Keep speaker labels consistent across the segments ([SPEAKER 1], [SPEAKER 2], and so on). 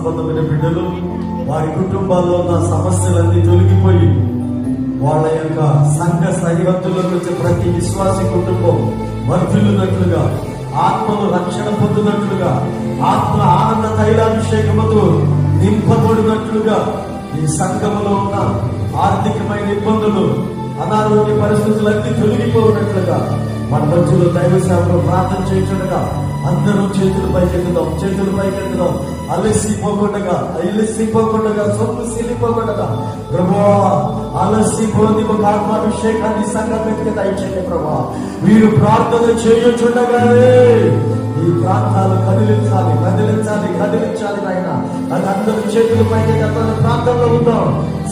[SPEAKER 1] సంబంధమైన బిడ్డలు వారి కుటుంబాల్లో ఉన్న సమస్యలన్నీ తొలగిపోయి వాళ్ళ యొక్క సంఘ సరిహద్దులకు వచ్చే ప్రతి విశ్వాసి కుటుంబం వర్ధిల్లునట్లుగా ఆత్మను రక్షణ పొందినట్లుగా ఆత్మ ఆనంద తైలాభిషేకముతో నింపబడినట్లుగా ఈ సంఘములో ఉన్న ఆర్థికమైన ఇబ్బందులు అనారోగ్య పరిస్థితులన్నీ తొలగిపోయినట్లుగా మన మధ్యలో దైవ సేవలో ప్రార్థన చేయించడగా అందరూ చేతులు పైకెత్తుదాం చేతులు పైకెత్తుదాం. అలసిపోకుండా అలసిపోకుండా సొమ్ము సిలిపోకుండా ప్రభా అలసిపోని ఒక ఆత్మాభిషేకాన్ని సంఘం దయచేయండి ప్రభా వీరు ప్రార్థన చేయుచుండగానే ఈ ప్రాంతాలు కదిలించాలి కదిలించాలి కదిలించాలి నాయన. అది అందరూ చేతులు పైకి అందరూ ప్రాంతంలో ఉందాం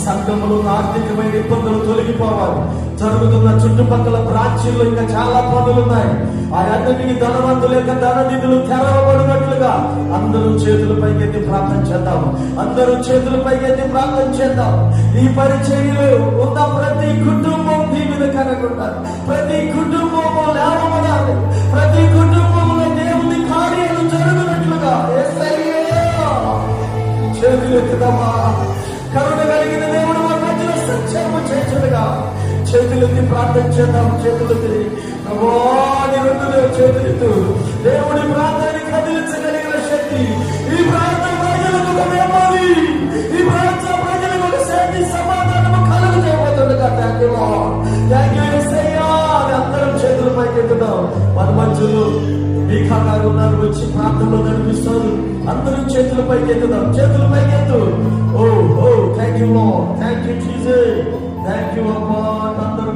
[SPEAKER 1] సంఘములో ఆర్థికమైన ఇబ్బందులు తొలగిపోవాలి. జరుగుతున్న చుట్టుపక్కల బ్రాంచీల్లో ఇంకా చాలా పనులు ఉన్నాయి. ఆ అన్నిటికి ధనవంతుల యొక్క ధన నిధులు తెరవబడినట్లుగా అందరూ చేతులపై ఎత్తి ప్రార్థన చేద్దాం. అందరూ చేతులపై ఎత్తి ప్రార్థన చేద్దాం. ఈ పరిచర్యలు ఉన్న ప్రతి కుటుంబం దీవెన కనకుండా ప్రతి కుటుంబము లేవబడాలి. ప్రతి కుటుంబం చేతులు ఎత్తుదామా కరుణ కలిగిన దేవుడు మా మధ్యలో సంక్షేమం చేతులుగా చేతులెత్తి ప్రార్థన చేద్దాం చేతులెత్తి. వాడి రెండు చేతులెత్తు. దేవుడి ప్రార్థనని కదిలించగలిగిన శక్తి. ఈ ప్రార్థన ప్రజలకు ఒక నెమ్మది ఈ ప్రార్థన ప్రజలకు ఒక శాంతి సమాధానము కలుగు చేయబోతుండగా. థ్యాంక్ యూ థ్యాంక్ యూ అందరం చేతులు పైకెత్తుదాం. మన మధ్యలో మీకా గారు ఉన్నారు వచ్చి ప్రాంతంలో కనిపిస్తారు అందరూ చేతుల పైకి ఎత్తుదాం చేతుల పైకి ఎత్తు ఓ ఓ థ్యాంక్ యూ థ్యాంక్ యూ చీజే థ్యాంక్ యూ అమ్మా అందరూ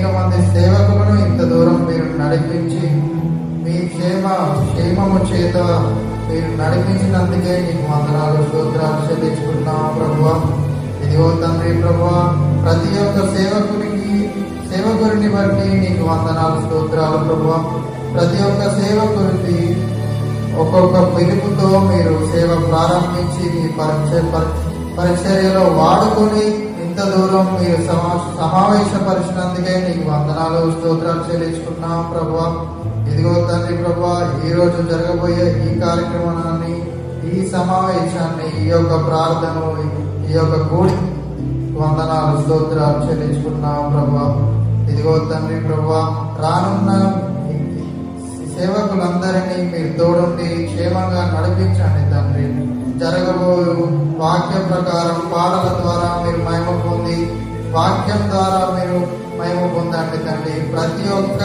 [SPEAKER 2] అనేక మంది సేవకులను ఇంత దూరం మీరు నడిపించి మీ క్షేమ క్షేమము చేత మీరు నడిపించినందుకే నీకు వందనాలు స్తోత్రాలు చెల్లించుకున్నాం ప్రభు ఇదిగో తండ్రి ప్రభా ప్రతి ఒక్క సేవకునికి సేవకుడిని బట్టి నీకు వందనాలు స్తోత్రాలు ప్రభు ప్రతి ఒక్క సేవకుడికి ఒక్కొక్క పిలుపుతో మీరు సేవ ప్రారంభించి మీ పరిచయ పరి- పరిచర్యలో వాడుకొని ఇంత దూరం మీరు సమా సమావేశపరిచినందుకే నీకు వందనాలు స్తోత్రాలు చెల్లించుకున్నాం ప్రభా ఇదిగో తండ్రి ప్రభా ఈ రోజు జరగబోయే ఈ కార్యక్రమాన్ని ఈ సమావేశాన్ని ఈ యొక్క ప్రార్థన ఈ యొక్క కూడి వందనాలు స్తోత్రాలు చెల్లించుకున్నాం ప్రభా ఇదిగో తండ్రి ప్రభా రానున్న సేవకులందరినీ మీరు తోడుండి క్షేమంగా నడిపించండి తండ్రి. జరగబోయు వాక్య ప్రకారం పాటల ద్వారా మహిమ పొంది వాక్యం ద్వారా మీరు మహిమ పొందండి తండ్రి. ప్రతి ఒక్క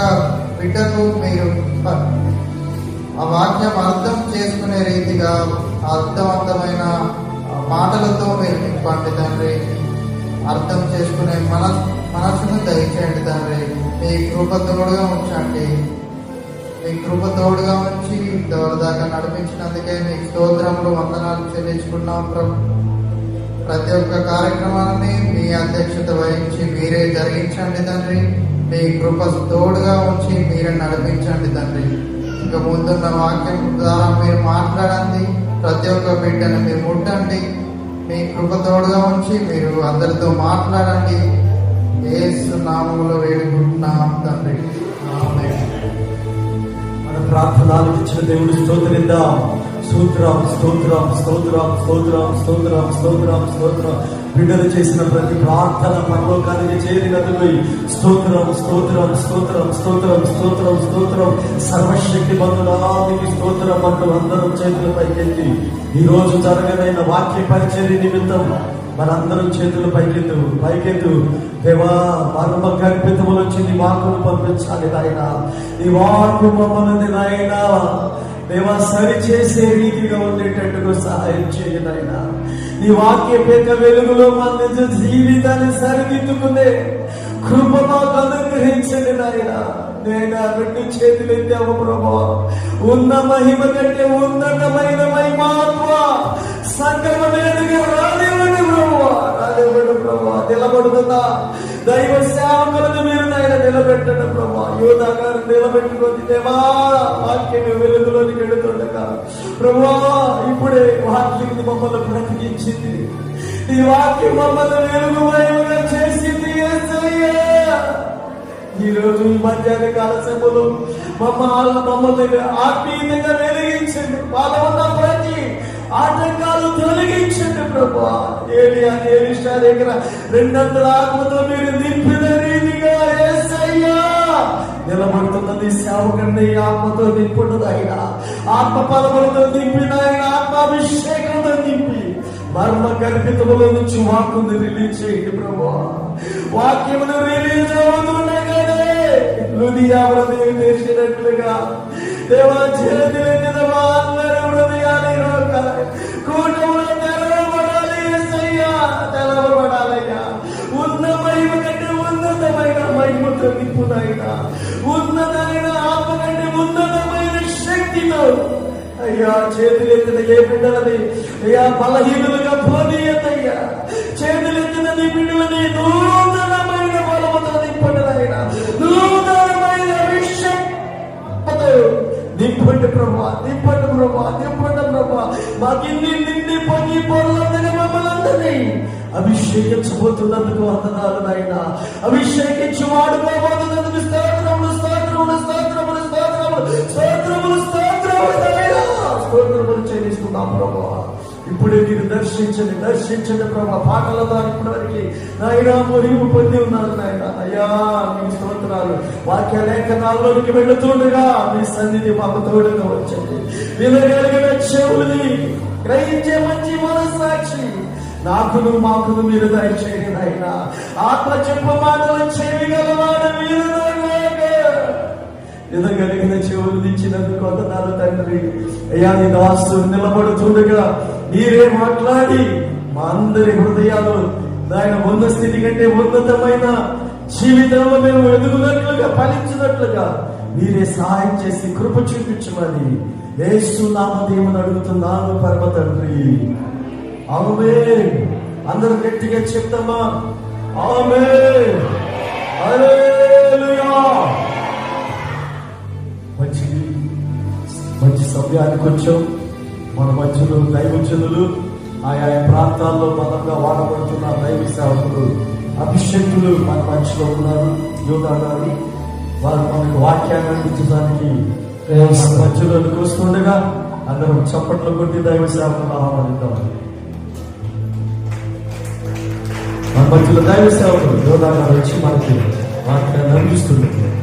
[SPEAKER 2] బిడ్డను మీరు ఆ వాక్యం అర్థం చేసుకునే రీతిగా అర్థవంతమైన మాటలతో మీరు నింపండి తండ్రి. అర్థం చేసుకునే మన మనసును దయచేయండి తండ్రి. మీ కృప తోడుగా ఉంచండి. మీ కృప తోడుగా ఉంచి ఇంతవరదాకా నడిపించినందుకే మీ స్తోత్రంలో వందనాలు చెల్లించుకున్నాం ప్రభు. ప్రతి ఒక్క కార్యక్రమాన్ని మీ అధ్యక్షత వహించి మీరే జరిగించండి తండ్రి. మీ కృప తోడుగా ఉంచి మీరే నడిపించండి తండ్రి. ఇక ముందున్న వాక్యం ద్వారా మీరు మాట్లాడండి. ప్రతి ఒక్క బిడ్డను మీరు ముట్టండి. మీ కృప తోడుగా ఉంచి మీరు అందరితో మాట్లాడండి. ఏసు నామములో వేడుకుంటున్నాం తండ్రి.
[SPEAKER 1] మన దేవుడు స్తోత్రిద్దాం స్తోత్రం స్తోత్రం స్తోత్రం స్తోత్రం స్తోత్రం స్తోత్రం స్తోత్రం. బిడ్డలు చేసిన ప్రతి ప్రార్థన పరలోకానికి చేరినదులై స్తోత్రం స్తోత్రం స్తోత్రం స్తోత్రం స్తోత్రం స్తోత్రం. సర్వశక్తి బంధునానికి స్తోత్రం అంటూ అందరం చేతులు పైకెత్తి. ఈ రోజు జరగనైన వాక్య పరిచర్య నిమిత్తం మనందరం చేతులు పైకెత్తు పైకెత్తు. దేవా మరమ కల్పితములు వచ్చింది వాకును పంపించాలి నాయన. ఈ వాకు మమ్మల్ని నాయన దేవా సరి చేసే రీతిగా ఉండేటట్టుగా సహాయం చేయండి నాయన. నీ వాక్య పేక వెలుగులో మన నిజ జీవితాన్ని సరిదిద్దుకునే కృప మాకు అనుగ్రహించండి నాయన. నేను రెండు చేతులు ఎత్తాము ప్రభా. ఉన్న మహిమ కంటే ఉన్నతమైన మహిమాత్మ సంగమ మీదుగా రానివ్వండి ప్రభా. రానివ్వండి ప్రభా. నిలబడుతుందా? దైవ సేవకులను మీరు నాయన నిలబెట్టడం ప్రభా. యోధా గారు నిలబెట్టుకొని దేవా వాక్యం వెలుగులోని వెళుతుండగా ప్రభా ఇప్పుడే వాక్యం మమ్మల్ని బ్రతికించింది. ఈ వాక్యం మమ్మల్ని వెలుగుమయముగా చేసింది ఈ రోజు ఈ మధ్యాహ్న కాల సభలో మమ్మల్ని మమ్మల్ని ఆత్మీయంగా వెలిగించండి. వాళ్ళ ఆటంకాలు తొలగించండి ప్రభా. ఏలియా ఏలిషా దగ్గర రెండంతల ఆత్మతో మీరు నింపిన రీతిగా ఏసయ్యా. నిలబడుతున్నది సేవకండి ఆత్మతో నింపున్నది ఆత్మ పదములతో నింపిన ఆయన ఆత్మాభిషేకంతో నింపి మర్మ గర్భితముల నుంచి వాక్కుని రిలీజ్ చేయండి ప్రభా. వాక్యమును రిలీజ్ అవుతుండగానే హృదయ హృదయం చేసినట్లుగా దేవా చేతులెత్తిన వాళ్ళ హృదయాన్ని కూటములు తెరవబడాలి యేసయ్యా తెరవబడాలయ్యా. ఉన్న మహిమ కంటే ఉన్నతమైన మహిమతో నింపునైనా ఉన్నతమైన ఆత్మ కంటే ఉన్నతమైన శక్తితో అయ్యా చేతులెత్తిన ఏ బిడ్డలని అయ్యా బలహీనులుగా పోనీయతయ్యా చేతులెత్తిన నీ బిడ్డలని నూతనమైన బలముతో నింపడలైనా నూతన నింపండి ప్రభా నింపండి ప్రభా నింపండి ప్రభా మాకిన్ని నిండి పొంగి పొరలందని మమ్మల్ని అందరినీ అభిషేకించబోతున్నందుకు వందనాలు నాయన అభిషేకించి వాడుకోబోతున్నందుకు స్తోత్రములు స్తోత్రములు స్తోత్రములు స్తోత్రములు స్తోత్రములు స్తోత్రములు స్తోత్రములు చెల్లిస్తున్నాం ప్రభా ఇప్పుడే మీరు దర్శించండి దర్శించండి ప్రభా. పాటలతో ఇప్పటివరకు నాయనా మురిగు పొంది ఉన్నారు నాయన. అయ్యా మీ స్తోత్రాలు వాక్య లేఖనాల్లోకి వెళుతుండగా మీ సన్నిధి మాకు తోడుగా వచ్చండి వినగలిగిన చెవులని గ్రహించే మంచి మనస్సాక్షి. నాకును మాకును మీరు దయచేయండి నాయన. ఆత్మ చెప్పు మాటలు చేయగలవాడు మీరు ఎదగలిగిన చెవులు ఇచ్చినందుకు వందనాలు తండ్రి. అయ్యా నీ దాసు నిలబడుతుండగా మీరే మాట్లాడి మా అందరి హృదయాలు ఆయన ఉన్న స్థితి కంటే ఉన్నతమైన జీవితంలో మేము ఎదుగునట్లుగా ఫలించినట్లుగా మీరే సహాయం చేసి కృప చూపించమని యేసు నామదేవుని అడుగుతున్నాను పరమ తండ్రి. ఆమె అందరూ గట్టిగా చెప్తామా? ఆమె Hallelujah. సమయానికి వచ్చాం. మన మధ్యలో దైవజనులు ఆయా ప్రాంతాల్లో బలంగా వాడబడుతున్న దైవ సేవకులు అభిషేకులు మన మధ్యలో ఉన్నారు. యోగా గారు వారు మనకు వాక్యాన్ని అందించడానికి మన మధ్యలోకి వస్తుండగా అందరం చప్పట్లు కొట్టి దైవ సేవకులు ఆహ్వానిద్దాం. మన మధ్యలో దైవ సేవకులు యోగా గారు వచ్చి మనకి వాక్యాన్ని అందిస్తున్నారు.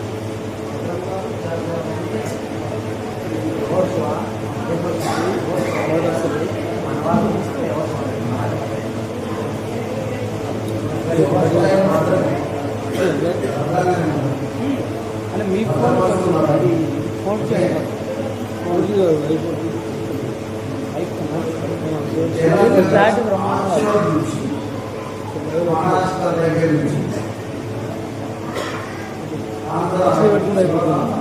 [SPEAKER 3] 这个真的不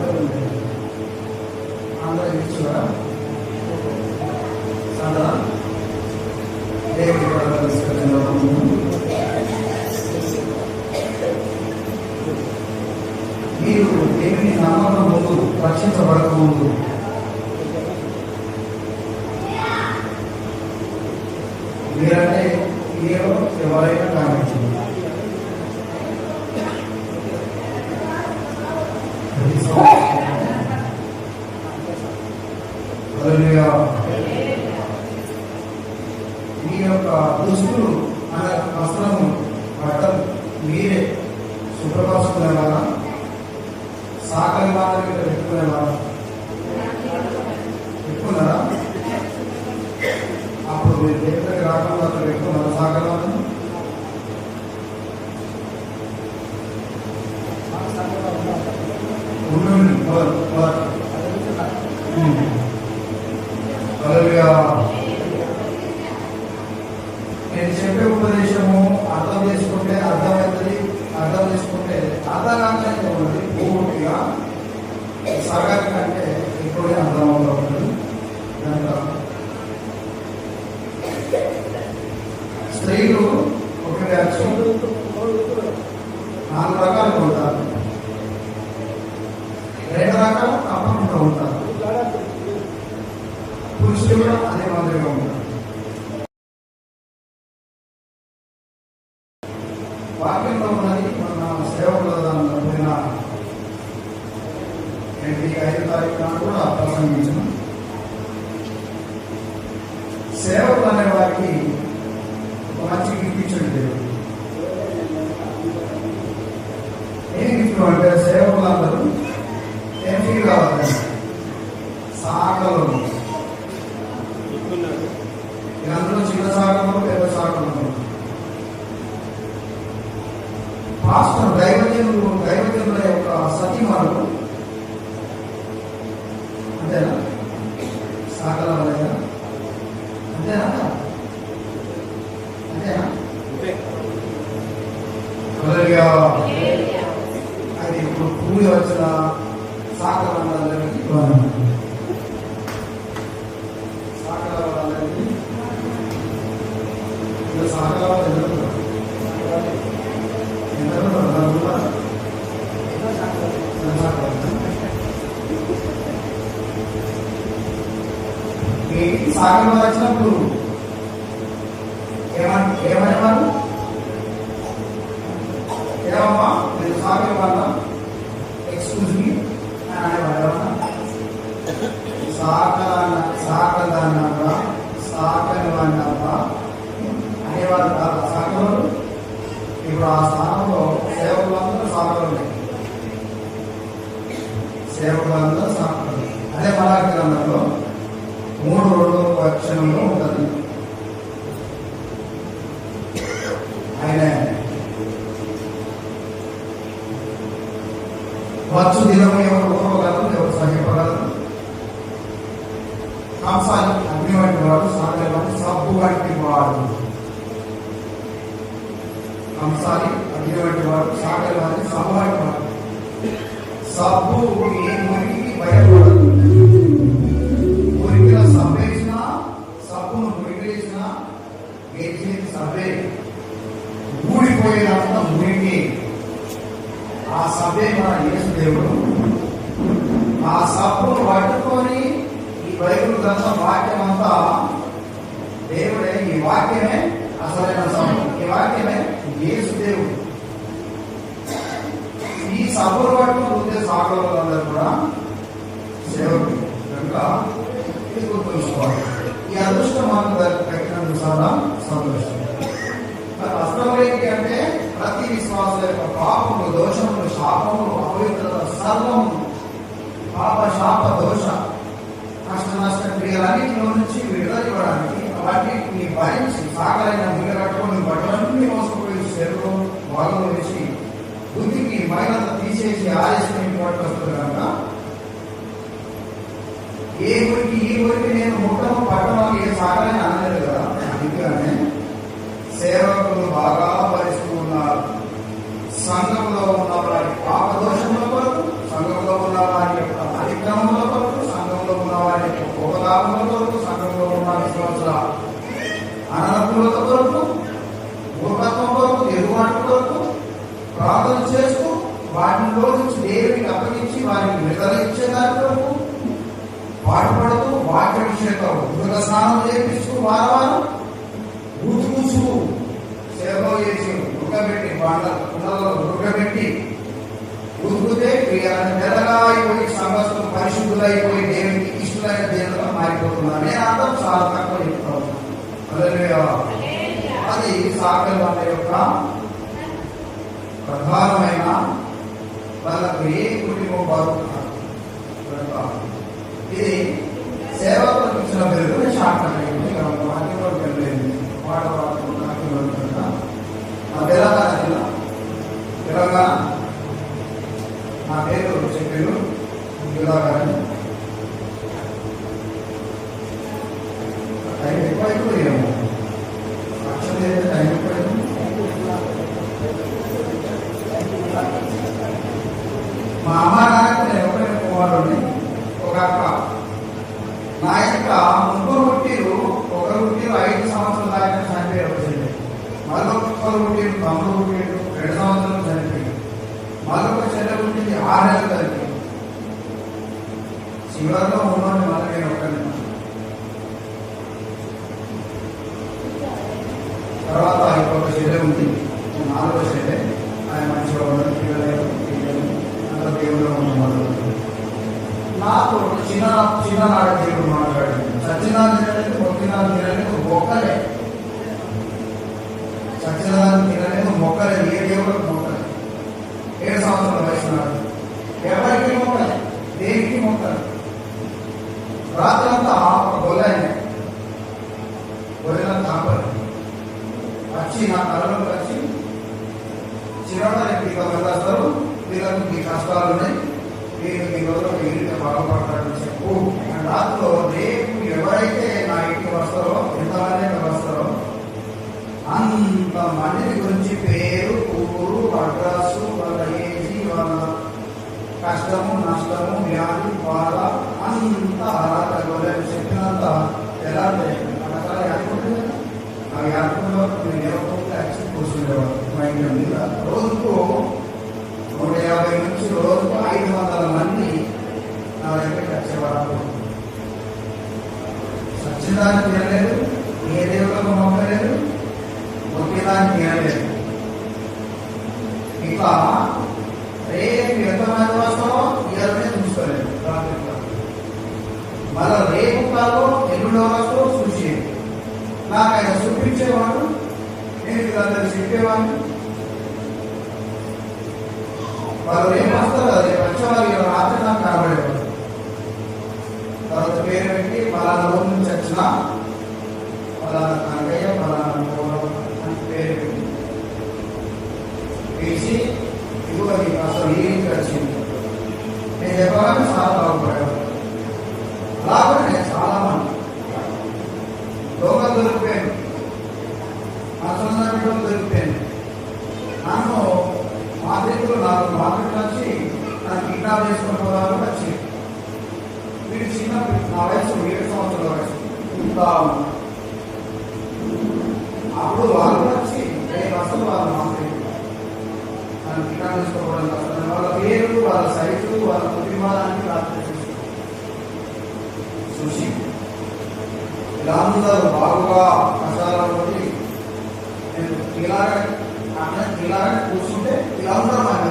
[SPEAKER 3] సేవకు అనేవారికి మంచి గిఫ్ట్ ఇచ్చాడు దేవుడు ఏం గిఫ్ట్ అంటే సేవకులందరూ ఎంపీ కావాలి సాగర్లో వచ్చినప్పుడు ఏమని ఏమనేవారు? ఏమమ్మా మీరు సాగర్ వల్ల ఎక్స్క్యూజ్ మీ అని అనేవారు సాకలన్న సాకలన్నవా సాకలన్నవా కాదు. సాకలవారు ఇప్పుడు ఆ స్థానంలో సేవకులందరూ సాకలు సేవకులందరూ సాకలు అదే మలాగ్రంథంలో మూడు రెండు అక్షరంలో ఉంటుంది ఆయన వచ్చు దినమే ఎవరు ఓర్వగలరు ఎవరు సహింపగలరు కంసాలి అగ్ని వంటి వాడు సాగలేవాడు సబ్బు వంటి వాడు. కంసాలి అగ్ని వంటి వాడు సాగలేవాడు సబ్బు వంటి వాడు. సబ్బు ఏ మురికి భయపడదు మురికిలో సబ్బేసిన సబ్బును మురికిలేసిన వేసేది సబ్బే ఊడిపోయినంత మురికి ఆ సభే మన యేసు దేవుడు ఆ సభను పట్టుకొని ఈ బైబిల్ గ్రంథం వాక్యం అంతా దేవుడే ఈ వాక్యమే అసలైన సభ ఈ వాక్యమే యేసు దేవుడు ఈ సభను పట్టుకుని ఉండే సాగరందరూ కూడా సేవకుడు కనుక ఇది గుర్తుంచుకోవాలి ఈ అదృష్టం మనకు దక్కినందుకు చాలా సంతోషం మరి వాస్తవం ఏంటి అంటే ప్రతి విశ్వాస యొక్క పాపములు దోషములు శాపములు అపవిత్రత సర్వము పాప శాప దోష కష్ట నష్ట క్రియలన్నింటిలో నుంచి విడుదల ఇవ్వడానికి వాటిని భరించి సాగలైన మిగ కట్టుకొని బట్టలన్నీ మోసపోయి శరీరం వాళ్ళలో వేసి బుద్ధికి మైనంత తీసేసి ఆలస్యం పట్టుకొస్తుంది కనుక ఏ ఊరికి ఈ ఊరికి నేను ముట్టము పట్టణం ఏ సాగలని అనలేదు కదా? అందుకనే సేవకులు బాగా భరిస్తూ ఉన్నారు సంఘంలో ఉన్న వారి పాప కొరకు సంఘంలో ఉన్న వారి యొక్క అతిక్రమముల కొరకు సంఘంలో ఉన్న వారి యొక్క కోపదాపముల కొరకు సంఘంలో ఉన్న విశ్వాసుల అననుకూలత కొరకు మూర్ఖత్వం కొరకు ఎదుగుబాటు కొరకు ప్రార్థన చేస్తూ వాటిలో దేవునికి అప్పగించి వారిని విడుదల ఇచ్చే దాంట్లో పాటుపడుతూ వాక్య విషయంలో ఉదక స్నానం చేపిస్తూ వారవారం. ఊచుకూచు సేవలో చేసి ఉడకబెట్టి పండ్ల కుండలలో ఉడకబెట్టి ఉదుకుతే క్రియలను మెల్లగా సమస్తం పరిశుద్ధులైపోయి దేవునికి ఇష్టమైన దేవులుగా మారిపోతున్నారు నేను అర్థం చాలా తక్కువ చెప్తాను. అది సాకల్ వాళ్ళ యొక్క ప్రధానమైన వాళ్ళకు ఏ కుటుంబం బాగుంటున్నారు ఇది సేవకులకు ఇచ్చిన బిల్లు షార్ట్ అయ్యింది వాక్యంలో వెళ్ళలేదు వాడ నా తెలంగాణ జిల్లా తెలంగాణ. నా పేరు చెప్పారు జిల్లా గారిని టైం ఎక్కువైపోయాము అక్షరం ఏదైతే టైం మా అమ్మ నాన్నకు నేను ఒకటే కుమారుడిని ఒక అక్క. నా యొక్క ముగ్గురు పుట్టిరు ఒకరు పుట్టిరు ఐదు సంవత్సరాల దాకా చనిపోయారు వచ్చింది మరొకరు పుట్టిరు తమ్ముడు పుట్టిరు రెండు సంవత్సరాలు చనిపోయింది మరొక చెల్లె పుట్టింది ఆరు నెలలు చనిపోయింది చివరిలో ఉన్నోడిని మళ్ళీ నేను ఒక్కడిని తర్వాత ఇంకొక చెల్లె ఉంది. నాలుగో చెల్లె. చిన్న చిన్ననాడు దేవుడు మాట్లాడింది సత్యనారాయణ తినలేదు మొక్కినాడు తినలేదు మొక్కలే సత్యనారాయణ తినలేదు మొక్కలే ఏ దేవుడు మొక్కలే ఏడు సంవత్సరాల వయసు నాడు ఎవరికి మొక్కలే దేనికి మొక్కలే రాత్రంతా ఒక గొల్లైన గొర్రెల కాపరి వచ్చి నా కళ్ళలోకి వచ్చి చిరవారి మీకు వస్తారు వీళ్ళకు మీ కష్టాలు ఉన్నాయి మీరు మీ రోజులో ఇంటికి బాగుపడతారని చెప్పు అండ్ రాత్రిలో రేపు ఎవరైతే నా ఇంటికి వస్తారో ఎంతమంది అయితే వస్తారో అంత మంది గురించి పేరు ఊరు అడ్రస్ వాళ్ళ ఏజీ వాళ్ళ కష్టము నష్టము వ్యాధి బాధ అంత అర్హత గొర్రెలు చెప్పినంత ఎలా అలా అనుకుంటుంది అవి అనుకున్న నేను ఎవరికి యాక్షన్ కూర్చుండేవాడు మా మీద రోజుకు నూట యాభై నుంచి రోజుకు ఐదు వందల మంది నా దగ్గరికి వచ్చేవారు సత్యదాన్ని తినలేదు ఏ దేవులకు మొక్కలేదు ఒకేదానికి తినలేదు ఇంకా రేపు ఎంతమంది వస్తారో ఇవన్నీ చూసుకోలేదు రాత్రిలో మళ్ళా రేపు కాదు ఎల్లుండో వస్తారో చూసేది నా నాకు ఆయన చూపించేవాడు నేను వీళ్ళందరూ చెప్పేవాడిని వాళ్ళు ఏం వస్తారు అది వచ్చేవారు ఇలా రాత్రి నాకు కనబడేవారు తర్వాత పేరు పెట్టి పలానా రోజు నుంచి వచ్చిన పలానా కనకయ్య పలానా గౌరవం అని పేరు పెట్టి పిలిచి ఇదిగో నీకు అసలు ఈ ఇంటికి వచ్చింది నేను చెప్పగానే చాలా బాగుపడేవాడు అలాగే నేను చాలా మంది లోకల్ దొరికిపోయాను అసలు దొరికిపోయాను నన్ను మాదిరిలో నాకు మార్కెట్ వచ్చి నన్ను కిడ్నాప్ చేసుకుని పోదామని వచ్చి వీడు చిన్న నా వయసు ఏడు సంవత్సరాల వయసు ఇంకా అప్పుడు వాళ్ళు వచ్చి నేను అసలు వాళ్ళు మాదిరి నన్ను కిడ్నాప్ చేసుకోవడం కష్టం వాళ్ళ పేరు వాళ్ళ సైజు వాళ్ళ కుటుంబాలని రాత్రి చూసి ఇలా అందరూ బాగుగా కషాయాలు నేను ఇలాగ అట్లా ఇలాగ కూర్చుంటే ఇలా ఉండడం ఆయన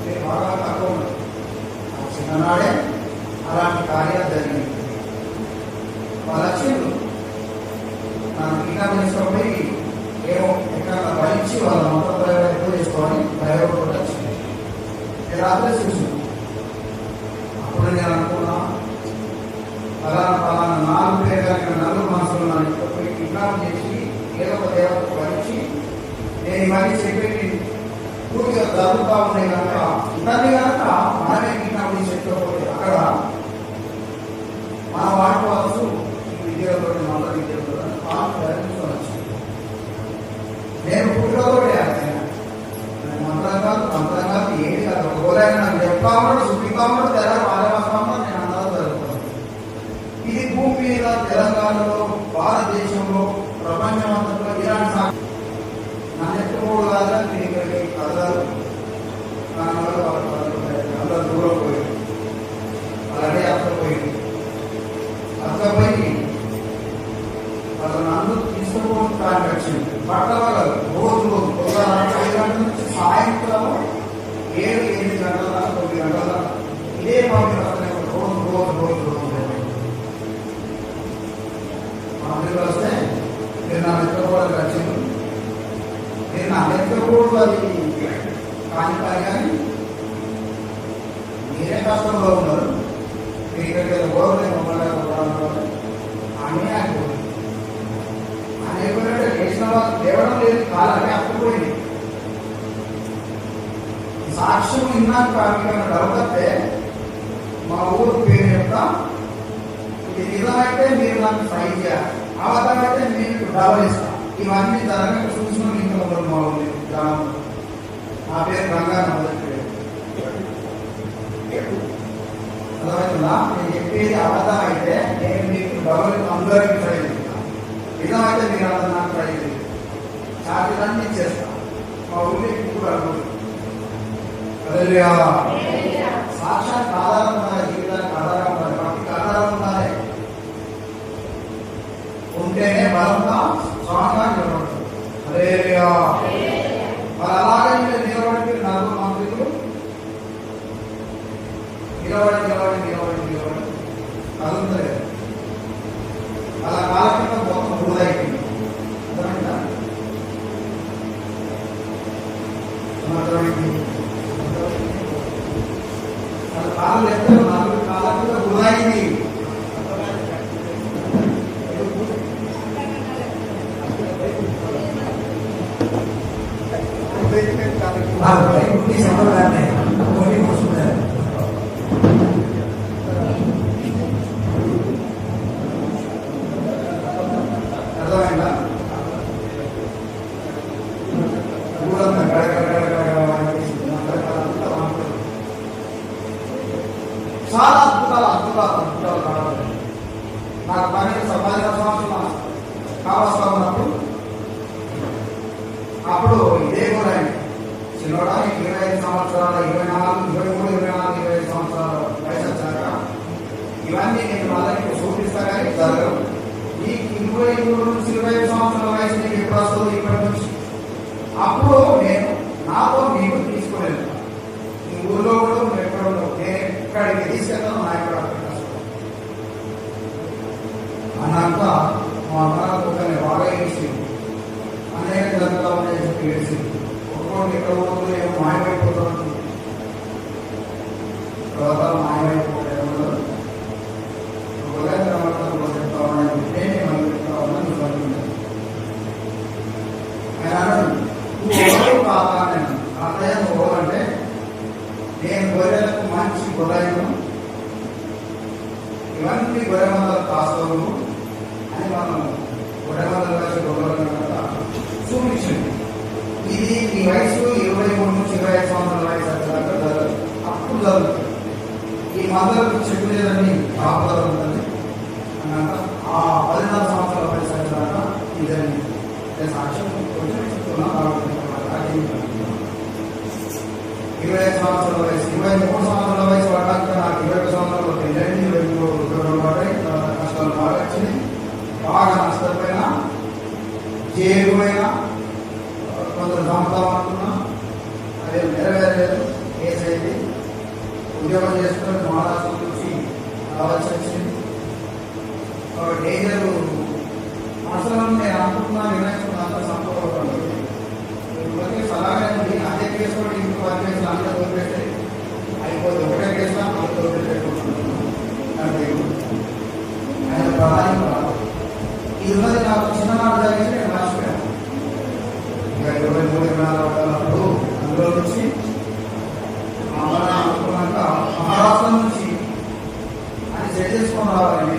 [SPEAKER 3] నేను బాగా తక్కువ ఉన్నాను. ఆ చిన్ననాడే అలాంటి కార్యాలు జరిగింది మా వచ్చిండ్రు నన్ను టీకా ఏమో ఎక్కడ భరించి వాళ్ళ మొత్తం ప్రయోగం ఎక్కువ చేసుకోవాలి ప్రయోగం కూడా వచ్చింది నేను రాత్రి అప్పుడు నేను అనుకున్నా ఫలానా పలానా నాలుగు పేరు కలిగిన నలుగురు మనసులు నా ఇంట్లో పోయి చేసి ఏదో ఒక దేవతకు భరించి నేను ఇవన్నీ చెప్పేది పూర్తిగా జరుగుతూ ఉన్నాయి కనుక ఇవన్నీ కనుక మనమే కిడ్నాప్ చేసి చెప్పకపోతే అక్కడ మన వాటి వస్తు ఈ విద్యలతో మంత్ర విద్యలతో ప్రయత్నించవచ్చు నేను పుట్టుకతోటే మంత్రం కాదు మంత్రం కాదు ఏది కాదు ఒకవేళ నాకు చెప్తా ఉన్నాడు చూపిస్తా ఉన్నాడు తెర పాలవస్తా ఉన్నాడు నేను అందరూ జరుగుతాను ఇది భూమి మీద తెలంగాణలో భారతదేశంలో ప్రపంచమంతట్లో ఇలాంటి సా- నా నెట్టుకోడు కాదా నేను ఇక్కడికి కదలరు నా వల్ల వాళ్ళు కదలరు. అందరూ దూరం పోయి అలాగే అక్కడ పోయి అక్కడ పోయి వాళ్ళు నన్ను తీసుకోవడానికి వచ్చింది పట్టణ రోజు రోజు పొద్దున ఐదు గంటల నుంచి సాయంత్రం ఏడు ఎనిమిది గంటల దాకా తొమ్మిది గంటల దాకా ఇదే పంపిణీ వస్తూనే ఉంటుంది. రోజు రోజు రోజు రోజు పంపిణీ వస్తే నేను నా నిద్రపోవడానికి వచ్చింది నేను నా నిద్రపోవడం అది కాని పని కానీ మీరే కష్టంలో ఉన్నారు మీరు ఇక్కడికి పోవడం మమ్మల్ని పోవడం అన్నీ ఆగిపోయింది ఆయన ఏమైనా చేసిన వాళ్ళు లేవడం లేదు కాలాన్ని అప్పుపోయింది సాక్ష్యం విన్నాక మీకు డౌట్ వస్తే మా ఊరు పేరు యొక్క ఇది నిజమైతే మీరు నాకు సైన్ చేయాలి అబద్ధమైతే మీకు డబల్ ఇస్తాం ఇవన్నీ జరగక చూసిన ఇంకా ఒకరు మా ఊరి గ్రామం నా పేరు రంగారావు మొదటి పేరు అర్థమవుతుందా నేను చెప్పేది అబద్ధం అయితే నేను మీకు డబల్ అందరికీ ట్రై చేస్తాను నిజమైతే మీరు అందరూ నాకు ట్రై చేయండి చార్జీలన్నీ ఇచ్చేస్తాను మా ఊళ్ళో ఇప్పుడు అడుగుతుంది సాక్షాత్ ఆధారం ఉండాలి జీవితానికి ఆధారం ఉండాలి. భక్తికి ఆధారం ఉండాలి. ఉంటేనే బలంగా స్ట్రాంగ్గా నిలబడుతుంది హల్లెలూయా. మరి అలాగే నిలబడి నలుగురు మంత్రులు నిలబడి నిలబడి నిలబడి నిలబడి కదులుతలేదు అలా కాలకుండా మొత్తం బురదైపోయింది అర్థమైందా? అర్థమైంది. వాళ్ళ కాళ్ళు ఎత్తు నాలుగు కాళ్ళ బురదైంది అర్థమైందా? Indonesia kan naik Anakka, mana aku kan lewara ini Anaknya kan dalam tahun ini sudah kiri sih. Orang ini kalau mau tuh yang main main ఇరవై ఐదు సంవత్సరాల వయసు ఇరవై మూడు సంవత్సరాల వయసు పడ్డాక నాకు ఇరవై ఐదు సంవత్సరాలు పెళ్ళండి ఇరవై మూడు ఉద్యోగం పడ్డాయి తర్వాత కష్టాలు బాగా వచ్చినాయి. బాగా నష్టపోయిన చేరువైన కొందరు చంపుతాం అనుకున్నా అదే నెరవేరలేదు కేసు ఉద్యోగం చేసుకుని మహారాష్ట్ర నుంచి రావాల్సి వచ్చింది. ఒక డేంజర్ అసలు నేను అనుకుంటున్నా నిర్ణయించుకున్నా సంపద సంపూర్ణ సలహా అదే కేసు కూడా ఇంకో పది కేసులు అంతా వదిలిపెట్టి అయిపోతుంది ఒకటే కేసు అంత వదిలిపెట్టుకుంటున్నాను అంటే ఆయన ప్రధాని కూడా. ఇది ఉన్నది నాకు చిన్ననాడు జరిగింది నేను మర్చిపోయాను ఇరవై మూడు ఇరవై నాలుగు అందులో నుంచి అనుకున్నాక మహారాష్ట్ర నుంచి అని సెట్ చేసుకొని రావాలి